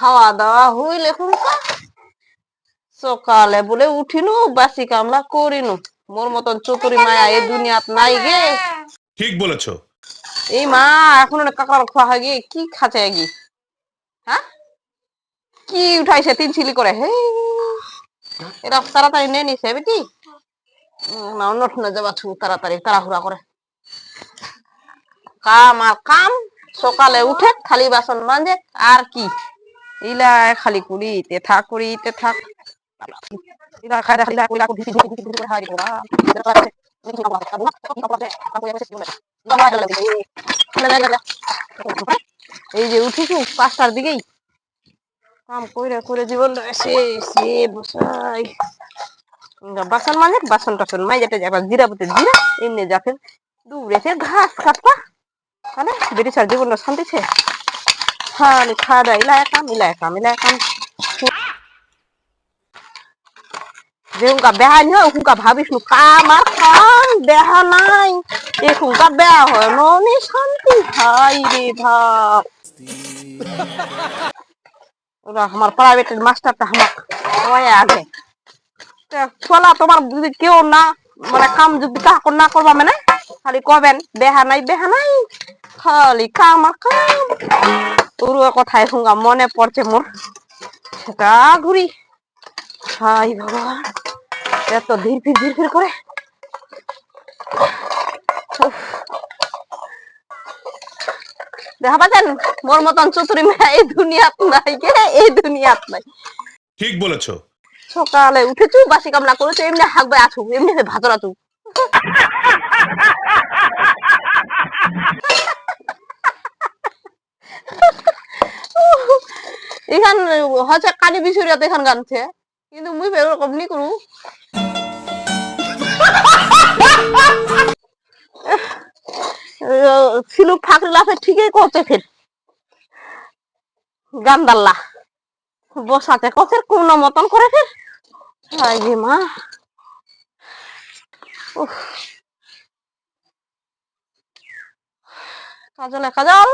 খাওয়া দাওয়া হইল এখন সকালে বলে উঠিনু বাসি কামলা করিনু। মোর মতন চতুরি মায়া এই দুনিয়াত নাই গে। ঠিক বলেছ। এই মা এখন কাকার খোয়া হয় গে কি খাচ্ছে গি হ্যাঁ কি উঠাইছে তিন ছিলি করে হে এরা তাড়াতাড়ি নিয়ে নিছে বেটি। না অন্য ঠুনে যাবা ছু তাড়াতাড়ি তাড়াহুড়া করে। কাম আর কাম সকালে উঠে খালি বাসন মাজে আর কি? ইলা খালি কুড়ি তে থাক কুড়ি তে থাক করে এই যে উঠেছি পাঁচটার দিকেই কাম কইরা করে জীবন বাসন মানে বাসন টাসন মাই যেতে যাবা জিরা পুতে জিরা এমনি যাতে দূরে ঘাস কাটবা তাহলে বেটি ছাড় জীবন শান্তি ছে খালি খাওয়া দাওয়া ইলা কাম ইলা কাম ইলা কাম যে উনকা বেহা নি হয় উনকা ভাবিস নু কাম আর কাম বেহা নাই এখুনকা বেহা হয় ননি শান্তি হাই রে ভাব ওরা আমার প্রাইভেটের মাস্টারটা আমার ওই আগে চলা তোমার যদি কেউ না মানে কাম যদি কাহকর না করবা মানে খালি কবেন বেহা নাই বেহা নাই খালি কাম কাম। ওর কথায় শুনগা মনে পড়ছে মোর। সেটা ঘুরি। হাই ভগবান এত ধীর ফির ধীর ফির করে। দেখা পাচ্ছেন মোর মতন চতুরি মেয়া এই দুনিয়াত নাই গে এই দুনিয়াত নাই। ঠিক বলেছ। সকালে উঠেছু বাসি কামলা করেছ এমনি হাকবে আছু এমনি ভাতর আছু এখান হচ্ছে কানি বিছুরিয়াতে এখান গানছে। কিন্তু মুই ফের ওরকম নি করু সিলু ফাকরি লাফে ঠিকই করছে ফের। গান্দাল্লা বসাতে কফের কোন মতন করে ফের। হাই রে মা। কাজলে কাজল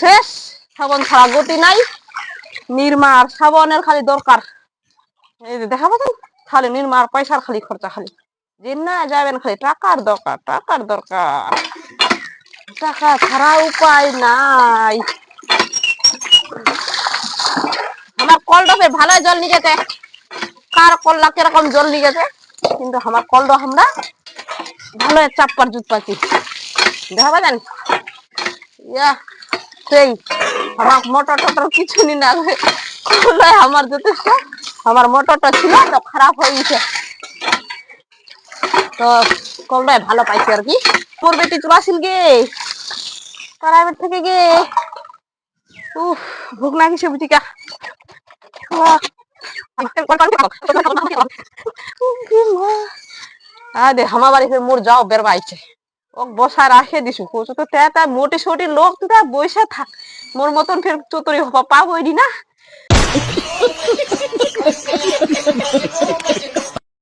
শেষ। সাবন ছাড়া গতি নাই, নির্মা আর সাবনের খালি দরকার। এই যে দেখা পাচ্ছেন খালি নির্মা আর পয়সার খালি খরচা খালি। যে না যাবেন খালি টাকার দরকার টাকার দরকার। টাকা ছাড়া উপায় নাই। আমার কলডপে ভালো জল নিয়ে কার কল্লা কীরকম জল নিয়ে যেতে কিন্তু আমার কলড আমরা ভালো চাপ্পার জুত পাচ্ছি। দেখা পাবেন ইয়া সেই আমার মোটর টোটর কিছু নি না আমার যথেষ্ট আমার মোটরটা ছিল তো খারাপ হয়ে গেছে। তো কলটায় ভালো পাইছি আর কি। তোর বেটি চলাছিল গে? প্রাইভেট থেকে গে? উফ ভুক না কিছু বুঝিকা আরে হামা বাড়ি মোর যাও বের বাইছে। বসা রাখে দিছু। কোচ তো তে মোটি সোটি লোক তো তা বইসা থাক মোর মতন ফের চতুরি পাবই না।